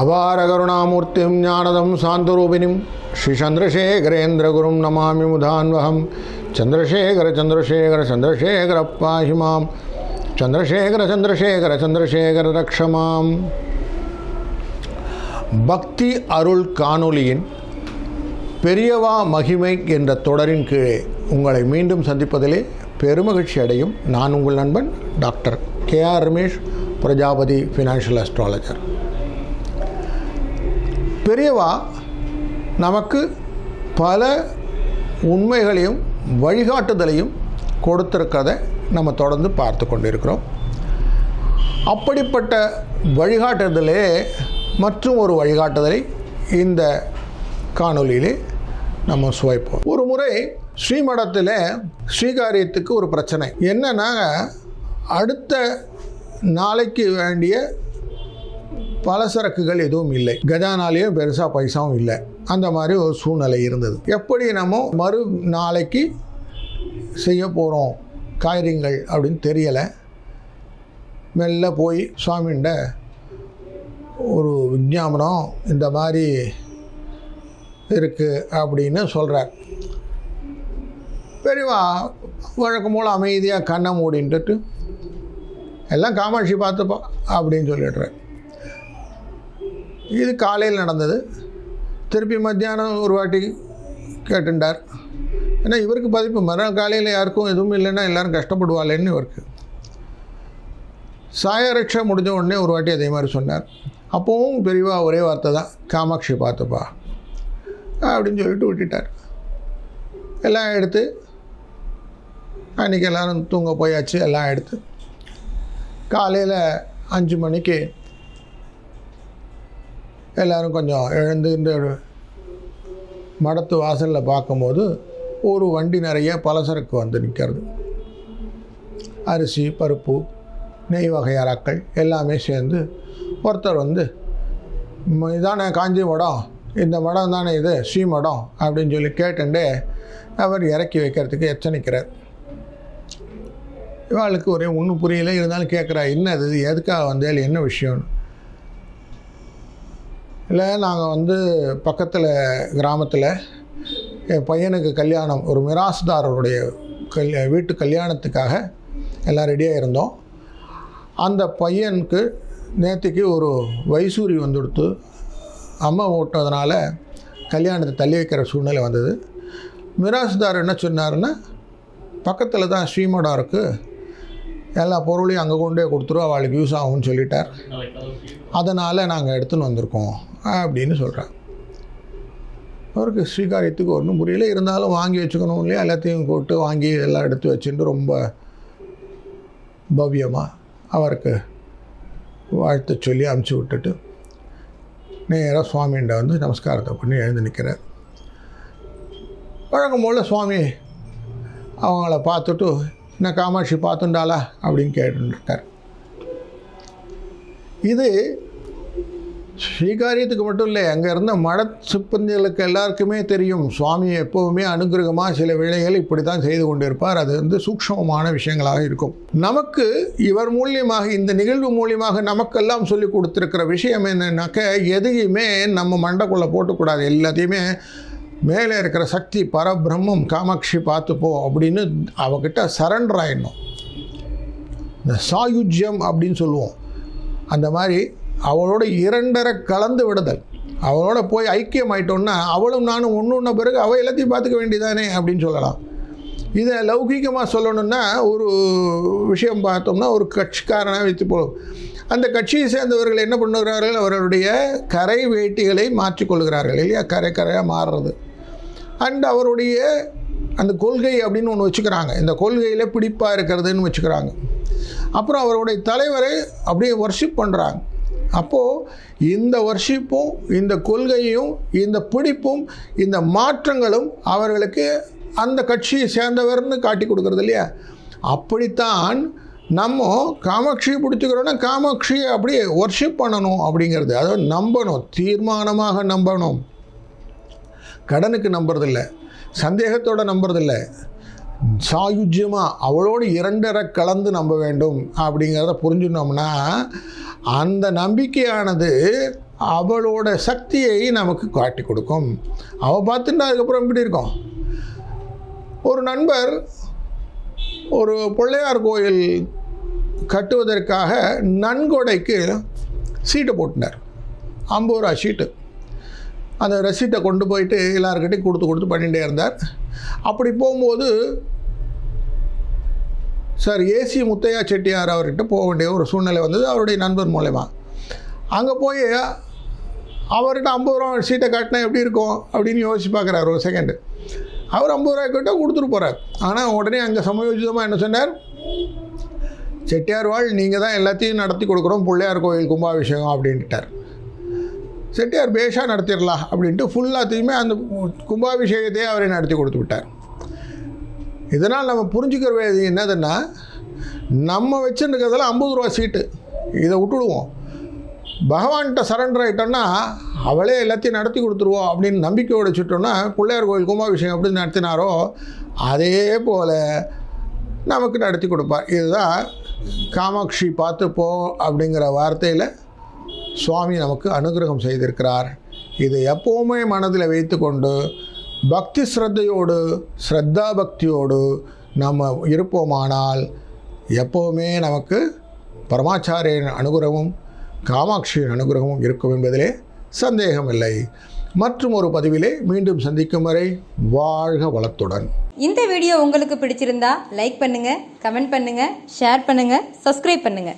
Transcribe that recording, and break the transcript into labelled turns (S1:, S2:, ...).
S1: அபார கருணாமூர்த்திம் ஞானதம் சாந்தரூபிணிம் ஸ்ரீ சந்திரசேகரேந்திரகுரும் நமாமி முதான்வகம் சந்திரசேகர சந்திரசேகர சந்திரசேகர பாஹிமாம் சந்திரசேகர சந்திரசேகர சந்திரசேகர ரக்ஷமாம் பக்தி அருள் காணொலியின் பெரியவா மகிமை என்ற தொடரின் கீழே உங்களை மீண்டும் சந்திப்பதிலே பெருமகிழ்ச்சி அடையும். நான் உங்கள் நண்பன் doctor K R Ramesh Prajapati financial astrologer பெரியவா நமக்கு பல உண்மைகளையும் வழிகாட்டுதலையும் கொடுத்துருக்கதை நம்ம தொடர்ந்து பார்த்து கொண்டிருக்கிறோம். அப்படிப்பட்ட வழிகாட்டுதலே மற்றும் ஒரு வழிகாட்டுதலை இந்த காணொலியிலே நம்ம சுவைப்போம். ஒரு முறை ஸ்ரீமடத்தில் ஸ்ரீகாரியத்துக்கு ஒரு பிரச்சனை. என்னன்னா அடுத்த நாளைக்கு வேண்டிய பலசரக்குகள் எதுவும் இல்லை. கஜானாலேயும் பெருசாக பைசாவும் இல்லை. அந்த மாதிரி ஒரு சூழ்நிலை இருந்தது. எப்படி நம்ம மறு நாளைக்கு செய்ய போகிறோம் காரியங்கள் அப்படின்னு தெரியலை. மெல்ல போய் சுவாமிகிட்ட ஒரு விஞ்ஞாபனம் இந்த மாதிரி இருக்குது அப்படின்னு சொல்கிறார் பெரியவா வழக்கம் போல் அமைதியாக கண்ணை மூடின்ட்டு எல்லாம் காமாட்சி பார்த்துப்பா அப்படின்னு சொல்லிடுறேன் இது காலையில் நடந்தது. திருப்பி மத்தியானம் ஒரு வாட்டி கேட்டுட்டார் ஏன்னா இவருக்கு பதிப்பு. மறுநாள் காலையில் யாருக்கும் எதுவும் இல்லைன்னா எல்லோரும் கஷ்டப்படுவாளேன்னு இவருக்கு. சாயரட்சை முடிஞ்ச உடனே ஒரு வாட்டி அதே மாதிரி சொன்னார். அப்போவும் பெரியவா ஒரே வார்த்தை தான் காமாட்சி பார்த்துப்பா அப்படின்னு சொல்லிட்டு விட்டுட்டார். எல்லாம் எடுத்து அன்றைக்கி எல்லோரும் தூங்க போயாச்சு எல்லாம் எடுத்து. காலையில் அஞ்சு மணிக்கு எல்லோரும் கொஞ்சம் எழுந்து இந்த மடத்து வாசலில் பார்க்கும்போது ஒரு வண்டி நிறைய பலசரக்கு வந்து நிற்கிறது அரிசி பருப்பு நெய் வகையாராக்கள் எல்லாமே சேர்ந்து ஒருத்தர் வந்து இதானே காஞ்சி மடம் இந்த மடம் தானே இது ஸ்ரீ மடம் அப்படின்னு சொல்லி கேட்டுண்டே அவர் இறக்கி வைக்கிறதுக்கு எச்சனிக்கிறார் இவாளுக்கு ஒரே ஒன்றும் புரியல இருந்தாலும் கேட்குறா என்ன இது? எதுக்காக வந்தால் என்ன விஷயம்னு? இல்லை நாங்கள் வந்து பக்கத்தில் கிராமத்தில் என் பையனுக்கு கல்யாணம் ஒரு மிராஸ்தாரருடைய கல் வீட்டு கல்யாணத்துக்காக எல்லாம் ரெடியாக இருந்தோம். அந்த பையனுக்கு நேற்றுக்கு ஒரு வைசூரி வந்துடுத்து. அம்மா ஓட்டினதுனால கல்யாணத்தை தள்ளி வைக்கிற சூழ்நிலை வந்தது. மிராஸ்தார் என்ன சொன்னார்னா பக்கத்தில் தான் ஸ்ரீமடம் இருக்குது எல்லா பொருளையும் அங்கே கொண்டே கொடுத்துருவோம் அவளுக்கு யூஸ் ஆகும்னு சொல்லிட்டார். அதனால் நாங்கள் எடுத்துன்னு வந்திருக்கோம். அப்படின்னு சொல்கிறாங்க அவருக்கு ஸ்ரீகாரியத்துக்கு ஒன்றும் புரியல. இருந்தாலும் வாங்கி வச்சுக்கணும் இல்லையா? எல்லாத்தையும் போட்டு வாங்கி எல்லாம் எடுத்து வச்சுட்டு ரொம்ப பவ்யமாக அவருக்கு வாழ்த்து சொல்லி அமுச்சு விட்டுட்டு நேராக சுவாமிகிட்ட வந்து நமஸ்காரத்தை பண்ணி எழுந்து நிற்கிறார் வழக்கம் போல் சுவாமி அவங்கள பார்த்துட்டு என்ன காமாட்சி பார்த்துண்டாளா? அப்படின்னு கேட்டுருக்கார் இது ஸ்ரீகாரியத்துக்கு மட்டும் இல்லை அங்கே இருந்த மட சிப்பந்திகளுக்கு எல்லாருக்குமே தெரியும். சுவாமி எப்போவுமே அனுகிரகமாக சில வேளைகள் இப்படி தான் செய்து கொண்டிருப்பார். அது வந்து சூக்ஷ்மமான விஷயங்களாக இருக்கும். நமக்கு இவர் மூலியமாக இந்த நிகழ்வு மூலியமாக நமக்கெல்லாம் சொல்லி கொடுத்துருக்கிற விஷயம் என்னன்னாக்க எதையுமே நம்ம மண்டைக்குள்ளே போட்டுக்கூடாது. எல்லாத்தையுமே மேலே இருக்கிற சக்தி பரபிரம்மம் காமாட்சி பார்த்துப்போ அப்படின்னு அவகிட்ட சரண்டர் ஆயிடணும். இந்த சாயுஜ்யம் அப்படின்னு சொல்லுவோம். அந்த மாதிரி அவளோட இரண்டரை கலந்து விடுதல். அவளோட போய் ஐக்கியம் ஆயிட்டோம்னா அவளும் நானும் ஒன்று ஒன்ற பிறகு அவள் எல்லாத்தையும் பார்த்துக்க வேண்டியதானே அப்படின்னு சொல்லலாம். இதை லௌகிகமாக சொல்லணும்னா ஒரு விஷயம் பார்த்தோம்னா ஒரு கட்சிக்காரனாக வைத்து போ அந்த கட்சியை சேர்ந்தவர்கள் என்ன பண்ணுகிறார்கள்? அவர்களுடைய கரை வேட்டிகளை மாற்றிக்கொள்கிறார்கள் இல்லையா? கரை கரையாக மாறுறது. அண்ட் அவருடைய அந்த கொள்கை அப்படின்னு ஒன்று வச்சுக்கிறாங்க. இந்த கொள்கையில் பிடிப்பாக இருக்கிறதுன்னு வச்சுக்கிறாங்க. அப்புறம் அவருடைய தலைவரை அப்படியே ஒர்ஷிப் பண்ணுறாங்க அப்போது இந்த வர்ஷிப்பும் இந்த கொள்கையும் இந்த பிடிப்பும் இந்த மாற்றங்களும் அவர்களுக்கு அந்த கட்சியை சேர்ந்தவர்னு காட்டி கொடுக்குறது இல்லையா? அப்படித்தான் நம்ம காமாட்சியை பிடிச்சிக்கிறோன்னா காமாட்சியை அப்படியே ஒர்ஷிப் பண்ணணும் அப்படிங்கிறது. அதாவது நம்பணும் தீர்மானமாக நம்பணும். கடனுக்கு நம்புறதில்ல சந்தேகத்தோடு நம்புறதில்லை. சாயுஜ்யமாக அவளோடு இரண்டரை கலந்து நம்ப வேண்டும் அப்படிங்கிறத புரிஞ்சுனோம்னா அந்த நம்பிக்கையானது அவளோட சக்தியை நமக்கு காட்டி கொடுக்கும். அவள் பார்த்துட்டா அதுக்கப்புறம் எப்படி இருக்கும்? ஒரு நண்பர் ஒரு பிள்ளையார் கோயில் கட்டுவதற்காக நன்கொடைக்கு சீட்டை போட்டினார் ஐம்பது ரூபா சீட்டு. அந்த ரசீட்டை கொண்டு போயிட்டு எல்லாருக்கிட்டையும் கொடுத்து கொடுத்து பண்ணிகிட்டே இருந்தார். அப்படி போகும்போது சார் ஏசி முத்தையா செட்டியார் அவர்கிட்ட போக வேண்டிய ஒரு சூழ்நிலை வந்தது. அவருடைய நண்பர் மூலயமா அங்கே போய் அவர்கிட்ட ஐம்பது ரூபா சீட்டை காட்டினா எப்படி இருக்கும் அப்படின்னு யோசிச்சு பார்க்குறாரு ஒரு செகண்டு அவர் ஐம்பது ரூபாய் கிட்ட கொடுத்துட்டு போகிறார் ஆனால் உடனே அங்கே சமயோஜிதமாக என்ன சொன்னார்? செட்டியார் வாழ் நீங்கள் தான் எல்லாத்தையும் நடத்தி கொடுக்குறோம் பிள்ளையார் கோயில் கும்பாபிஷேகம் அப்படின்ட்டார் செட்டியார் பேஷாக நடத்திடலாம் அப்படின்ட்டு ஃபுல்லாத்தையுமே அந்த கும்பாபிஷேகத்தையே அவரை நடத்தி கொடுத்து விட்டார். இதனால் நம்ம புரிஞ்சுக்கிற வேண்டியது என்னதுன்னா நம்ம வச்சுருக்கிறதுல ஐம்பது ரூபா சீட்டு இதை விட்டுடுவோம். பகவான்கிட்ட சரண்டர் ஆகிட்டோன்னா அவளே எல்லாத்தையும் நடத்தி கொடுத்துருவோம் அப்படின்னு நம்பிக்கையோடு வச்சுட்டோன்னா பிள்ளையார் கோயில் கும்பாபிஷேகம் எப்படி நடத்தினாரோ அதே போல் நமக்கு நடத்தி கொடுப்பார். இதுதான் காமாட்சி பார்த்து போ அப்படிங்கிற வார்த்தையில் சுவாமி நமக்கு அனுகிரகம் செய்திருக்கிறார். இதை எப்போவுமே மனதில் வைத்துக்கொண்டு பக்தி ஸ்ரத்தையோடு ஸ்ரத்தா பக்தியோடு நம்ம இருப்போமானால் எப்போவுமே நமக்கு பரமாச்சாரியன் அனுகிரகமும் காமாட்சியின் அனுகிரகமும் இருக்கும் என்பதிலே சந்தேகமில்லை. மற்றும் ஒரு பதிவிலே மீண்டும் சந்திக்கும் வரை வாழ்க வளத்துடன்.
S2: இந்த வீடியோ உங்களுக்கு பிடிச்சிருந்தா லைக் பண்ணுங்க கமெண்ட் பண்ணுங்க ஷேர் பண்ணுங்க சப்ஸ்கிரைப் பண்ணுங்க.